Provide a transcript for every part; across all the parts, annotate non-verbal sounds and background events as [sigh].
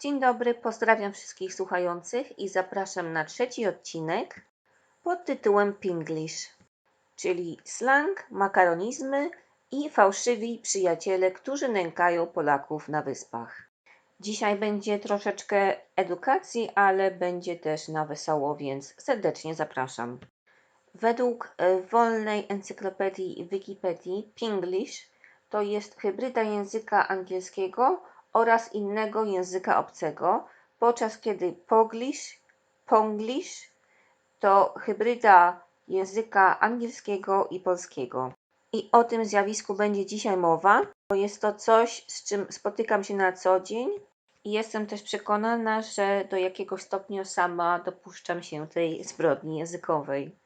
Dzień dobry, pozdrawiam wszystkich słuchających i zapraszam na trzeci odcinek pod tytułem Pinglish, czyli slang, makaronizmy i fałszywi przyjaciele, którzy nękają Polaków na wyspach. Dzisiaj będzie troszeczkę edukacji, ale będzie też na wesoło, więc serdecznie zapraszam. Według e, wolnej encyklopedii Wikipedii Pinglish to jest hybryda języka angielskiego oraz innego języka obcego, podczas kiedy Poglish, Ponglish to hybryda języka angielskiego i polskiego. I o tym zjawisku będzie dzisiaj mowa, bo jest to coś, z czym spotykam się na co dzień i jestem też przekonana, że do jakiegoś stopnia sama dopuszczam się tej zbrodni językowej.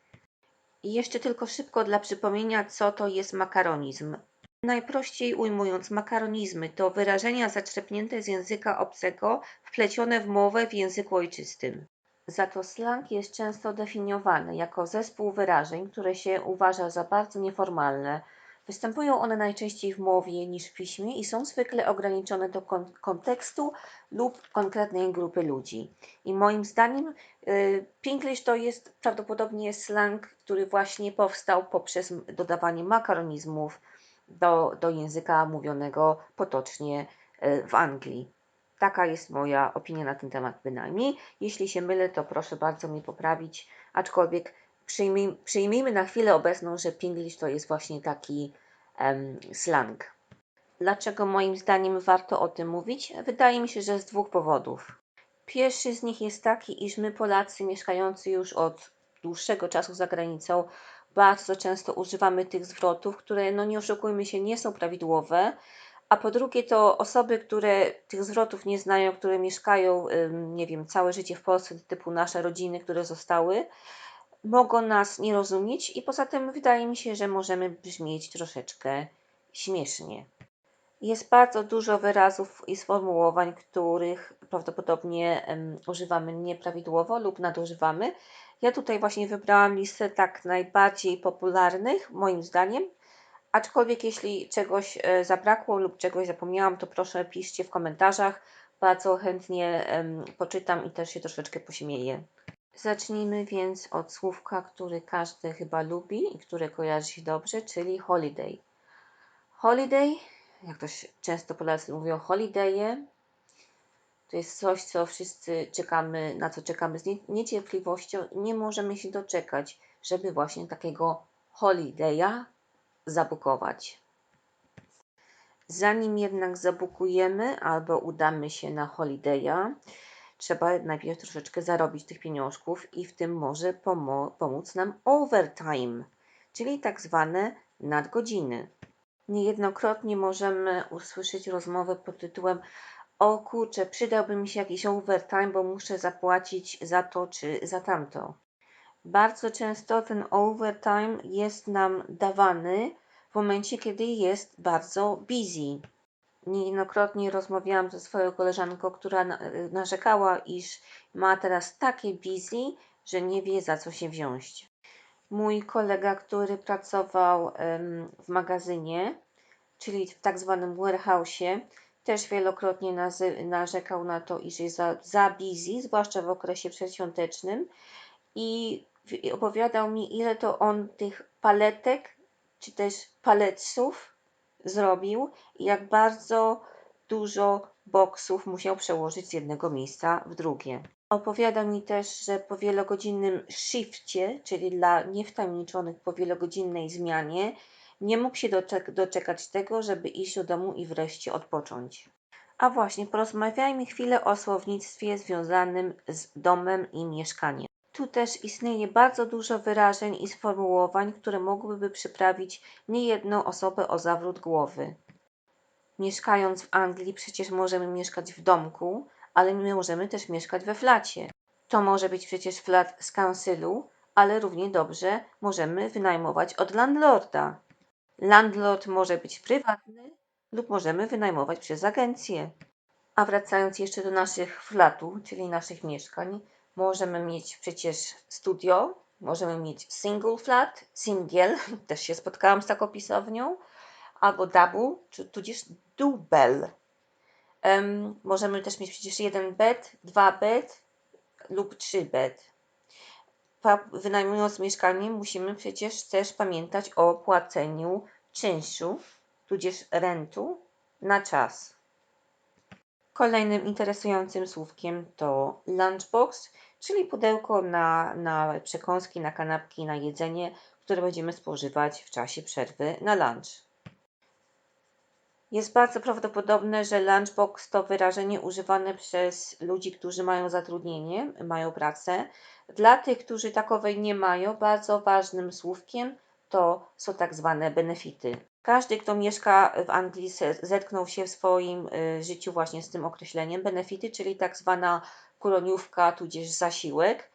I jeszcze tylko szybko dla przypomnienia, co to jest makaronizm. Najprościej ujmując, makaronizmy to wyrażenia zaczerpnięte z języka obcego, wplecione w mowę w języku ojczystym. Za to slang jest często definiowany jako zespół wyrażeń, które się uważa za bardzo nieformalne. Występują one najczęściej w mowie niż w piśmie i są zwykle ograniczone do kon kontekstu lub konkretnej grupy ludzi. I moim zdaniem y, Pinglish to jest prawdopodobnie slang, który właśnie powstał poprzez dodawanie makaronizmów do, do języka mówionego potocznie y, w Anglii. Taka jest moja opinia na ten temat bynajmniej. Jeśli się mylę, to proszę bardzo mnie poprawić, aczkolwiek przyjmij, przyjmijmy na chwilę obecną, że Pinglish to jest właśnie taki um, slang. Dlaczego moim zdaniem warto o tym mówić? Wydaje mi się, że z dwóch powodów. Pierwszy z nich jest taki, iż my Polacy mieszkający już od dłuższego czasu za granicą bardzo często używamy tych zwrotów, które, no nie oszukujmy się, nie są prawidłowe, a po drugie to osoby, które tych zwrotów nie znają, które mieszkają, nie wiem, całe życie w Polsce, typu nasze rodziny, które zostały, mogą nas nie rozumieć i poza tym wydaje mi się, że możemy brzmieć troszeczkę śmiesznie. Jest bardzo dużo wyrazów i sformułowań, których prawdopodobnie używamy nieprawidłowo lub nadużywamy. Ja tutaj właśnie wybrałam listę tak najbardziej popularnych, moim zdaniem. Aczkolwiek jeśli czegoś e, zabrakło lub czegoś zapomniałam, to proszę piszcie w komentarzach. Bardzo chętnie poczytam i też się troszeczkę pośmieję. Zacznijmy więc od słówka, który każdy chyba lubi i które kojarzy się dobrze, czyli holiday. Holiday, jak to często Polacy mówią, holidaye, to jest coś, co wszyscy czekamy, na co czekamy z niecierpliwością nie możemy się doczekać, żeby właśnie takiego holiday'a zabukować. Zanim jednak zabukujemy albo udamy się na holiday'a, trzeba najpierw troszeczkę zarobić tych pieniążków i w tym może pomóc nam overtime, czyli tak zwane nadgodziny. Niejednokrotnie możemy usłyszeć rozmowę pod tytułem o kurczę, przydałby mi się jakiś overtime, bo muszę zapłacić za to czy za tamto. Bardzo często ten overtime jest nam dawany w momencie, kiedy jest bardzo busy. Niejednokrotnie rozmawiałam ze swoją koleżanką, która narzekała, iż ma teraz takie busy, że nie wie za co się wziąć. Mój kolega, który pracował w magazynie, czyli w tak zwanym warehouse'ie, też wielokrotnie narzekał na to, iż jest za, za busy, zwłaszcza w okresie przedświątecznym i opowiadał mi, ile to on tych paletek, czy też paleców zrobił i jak bardzo dużo boksów musiał przełożyć z jednego miejsca w drugie. Opowiadał mi też, że po wielogodzinnym shifcie, czyli dla niewtajemniczonych po wielogodzinnej zmianie, nie mógł się doczek doczekać tego, żeby iść do domu i wreszcie odpocząć. A właśnie, porozmawiajmy chwilę o słownictwie związanym z domem i mieszkaniem. Tu też istnieje bardzo dużo wyrażeń i sformułowań, które mogłyby przyprawić niejedną osobę o zawrót głowy. Mieszkając w Anglii, przecież możemy mieszkać w domku, ale my możemy też mieszkać we flacie. To może być przecież flat z councilu, ale równie dobrze możemy wynajmować od landlorda. Landlord może być prywatny lub możemy wynajmować przez agencję. A wracając jeszcze do naszych flatów, czyli naszych mieszkań, możemy mieć przecież studio, możemy mieć single flat, single, [laughs] też się spotkałam z taką pisownią, albo double, czy tudzież double. Em, możemy też mieć przecież jeden bed, dwa bed lub trzy bed. Pa- Wynajmując mieszkanie musimy przecież też pamiętać o płaceniu czynszu, tudzież rentu na czas. Kolejnym interesującym słówkiem to lunchbox, czyli pudełko na, na przekąski, na kanapki, na jedzenie, które będziemy spożywać w czasie przerwy na lunch. Jest bardzo prawdopodobne, że lunchbox to wyrażenie używane przez ludzi, którzy mają zatrudnienie, mają pracę. Dla tych, którzy takowej nie mają, bardzo ważnym słówkiem to są tak zwane benefity. Każdy, kto mieszka w Anglii, zetknął się w swoim y, życiu właśnie z tym określeniem benefity, czyli tak zwana kuroniówka, tudzież zasiłek.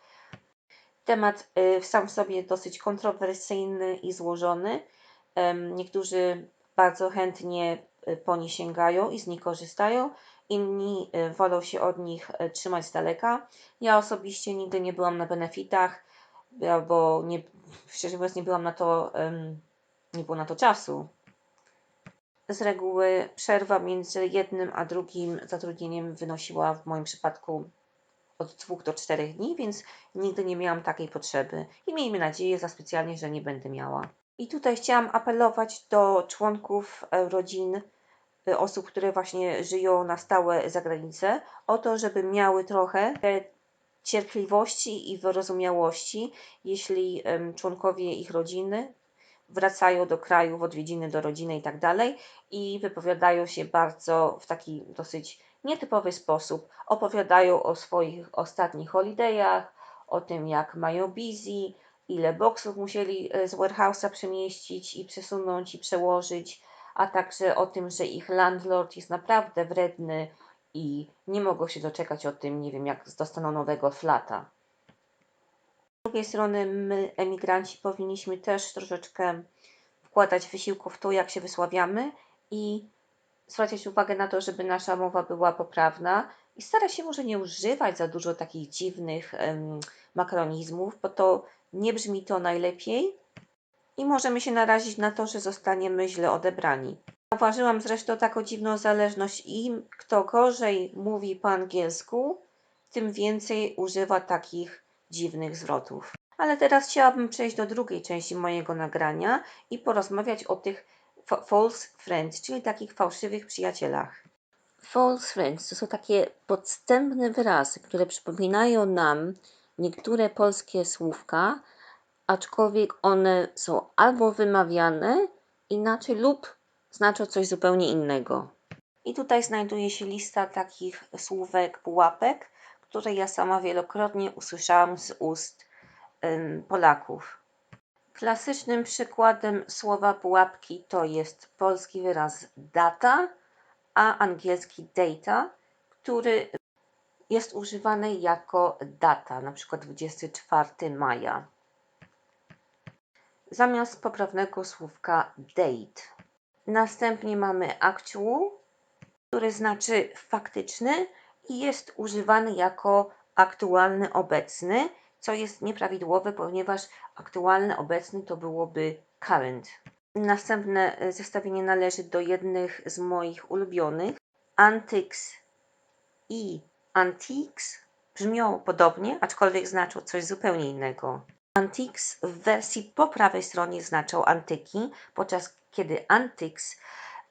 Temat y, sam w sobie dosyć kontrowersyjny i złożony. Niektórzy bardzo chętnie y, po nie sięgają i z nich korzystają, inni wolą się od nich trzymać z daleka. Ja osobiście nigdy nie byłam na benefitach, bo nie, szczerze mówiąc nie byłam na to, nie było na to czasu. Z reguły przerwa między jednym a drugim zatrudnieniem wynosiła w moim przypadku od dwóch do czterech dni, więc nigdy nie miałam takiej potrzeby i miejmy nadzieję za specjalnie, że nie będę miała. I tutaj chciałam apelować do członków e, rodzin, e, osób, które właśnie żyją na stałe za granicę, o to, żeby miały trochę cierpliwości i wyrozumiałości, jeśli członkowie ich rodziny wracają do kraju w odwiedziny do rodziny i tak dalej i wypowiadają się bardzo w taki dosyć nietypowy sposób. Opowiadają o swoich ostatnich holidayach, o tym jak mają busy, ile boksów musieli e, z warehouse'a przemieścić i przesunąć i przełożyć, a także o tym, że ich landlord jest naprawdę wredny i nie mogą się doczekać o tym, nie wiem, jak dostaną nowego flata. Z drugiej strony my, emigranci, powinniśmy też troszeczkę wkładać wysiłku w to, jak się wysławiamy i zwracać uwagę na to, żeby nasza mowa była poprawna i starać się może nie używać za dużo takich dziwnych em, makaronizmów, bo to nie brzmi to najlepiej i możemy się narazić na to, że zostaniemy źle odebrani. Zauważyłam zresztą taką dziwną zależność im, kto gorzej mówi po angielsku, tym więcej używa takich dziwnych zwrotów. Ale teraz chciałabym przejść do drugiej części mojego nagrania i porozmawiać o tych fa- false friends, czyli takich fałszywych przyjacielach. False friends to są takie podstępne wyrazy, które przypominają nam niektóre polskie słówka, aczkolwiek one są albo wymawiane inaczej lub znaczą coś zupełnie innego. I tutaj znajduje się lista takich słówek, pułapek, które ja sama wielokrotnie usłyszałam z ust Polaków. Klasycznym przykładem słowa pułapki to jest polski wyraz data, a angielski data, który jest używany jako data, na przykład 24 maja. Zamiast poprawnego słówka date. Następnie mamy actual, który znaczy faktyczny i jest używany jako aktualny obecny, co jest nieprawidłowe, ponieważ aktualny obecny to byłoby current. Następne e, zestawienie należy do jednych z moich ulubionych. Antics i antiques brzmią podobnie, aczkolwiek znaczą coś zupełnie innego. Antiques w wersji po prawej stronie znaczą antyki, podczas kiedy antics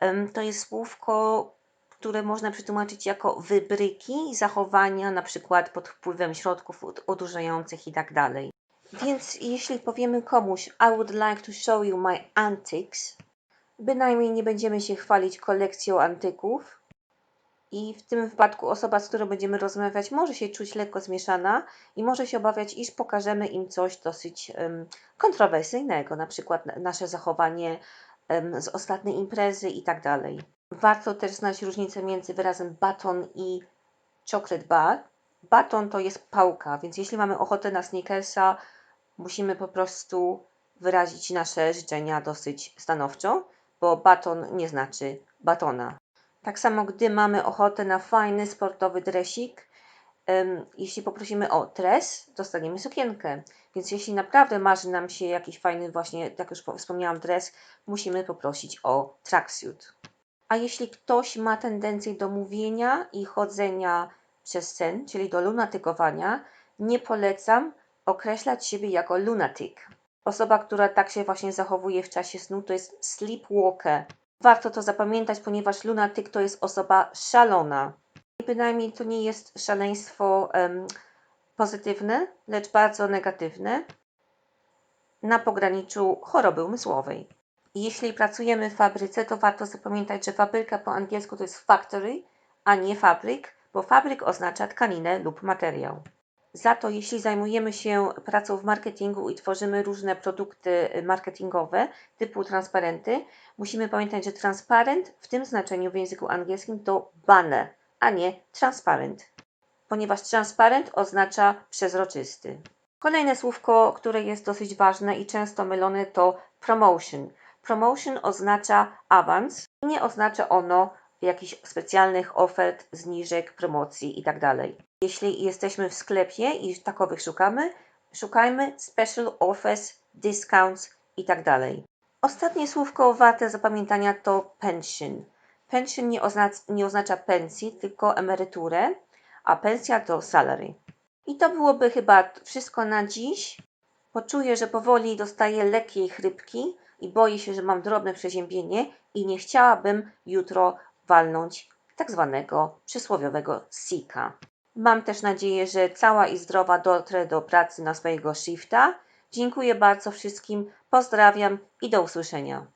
em, to jest słówko, które można przetłumaczyć jako wybryki, zachowania, na przykład pod wpływem środków od- odurzających i tak dalej. Więc jeśli powiemy komuś I would like to show you my antics, bynajmniej nie będziemy się chwalić kolekcją antyków. I w tym wypadku osoba, z którą będziemy rozmawiać, może się czuć lekko zmieszana i może się obawiać, iż pokażemy im coś dosyć em, kontrowersyjnego, na przykład na- nasze zachowanie z ostatniej imprezy i tak dalej. Warto też znać różnicę między wyrazem baton i chocolate bar. Baton to jest pałka, więc jeśli mamy ochotę na sneakersa, musimy po prostu wyrazić nasze życzenia dosyć stanowczo, bo baton nie znaczy batona. Tak samo, gdy mamy ochotę na fajny sportowy dresik, jeśli poprosimy o dres, dostaniemy sukienkę. Więc jeśli naprawdę marzy nam się jakiś fajny właśnie, jak już po- wspomniałam, dres, musimy poprosić o tracksuit. A jeśli ktoś ma tendencję do mówienia i chodzenia przez sen, czyli do lunatykowania, nie polecam określać siebie jako lunatic. Osoba, która tak się właśnie zachowuje w czasie snu, to jest sleepwalker. Warto to zapamiętać, ponieważ lunatyk to jest osoba szalona. Bynajmniej to nie jest szaleństwo pozytywne, lecz bardzo negatywne, na pograniczu choroby umysłowej. Jeśli pracujemy w fabryce, to warto zapamiętać, że fabryka po angielsku to jest factory, a nie fabryk, bo fabryk oznacza tkaninę lub materiał. Za to, jeśli zajmujemy się pracą w marketingu i tworzymy różne produkty y, marketingowe typu transparenty, musimy pamiętać, że transparent w tym znaczeniu w języku angielskim to banner, a nie transparent, ponieważ transparent oznacza przezroczysty. Kolejne słówko, które jest dosyć ważne i często mylone to promotion. Promotion oznacza awans i nie oznacza ono jakichś specjalnych ofert, zniżek, promocji itd. Jeśli jesteśmy w sklepie i takowych szukamy, szukajmy special offers, discounts itd. Ostatnie słówko warte zapamiętania to pension. Pension nie oznacza, nie oznacza pensji, tylko emeryturę, a pensja to salary. I to byłoby chyba wszystko na dziś. Poczuję, że powoli dostaję lekkiej chrypki i boję się, że mam drobne przeziębienie i nie chciałabym jutro walnąć tak zwanego przysłowiowego sika. Mam też nadzieję, że cała i zdrowa dotrę do pracy na swojego shifta. Dziękuję bardzo wszystkim, pozdrawiam i do usłyszenia.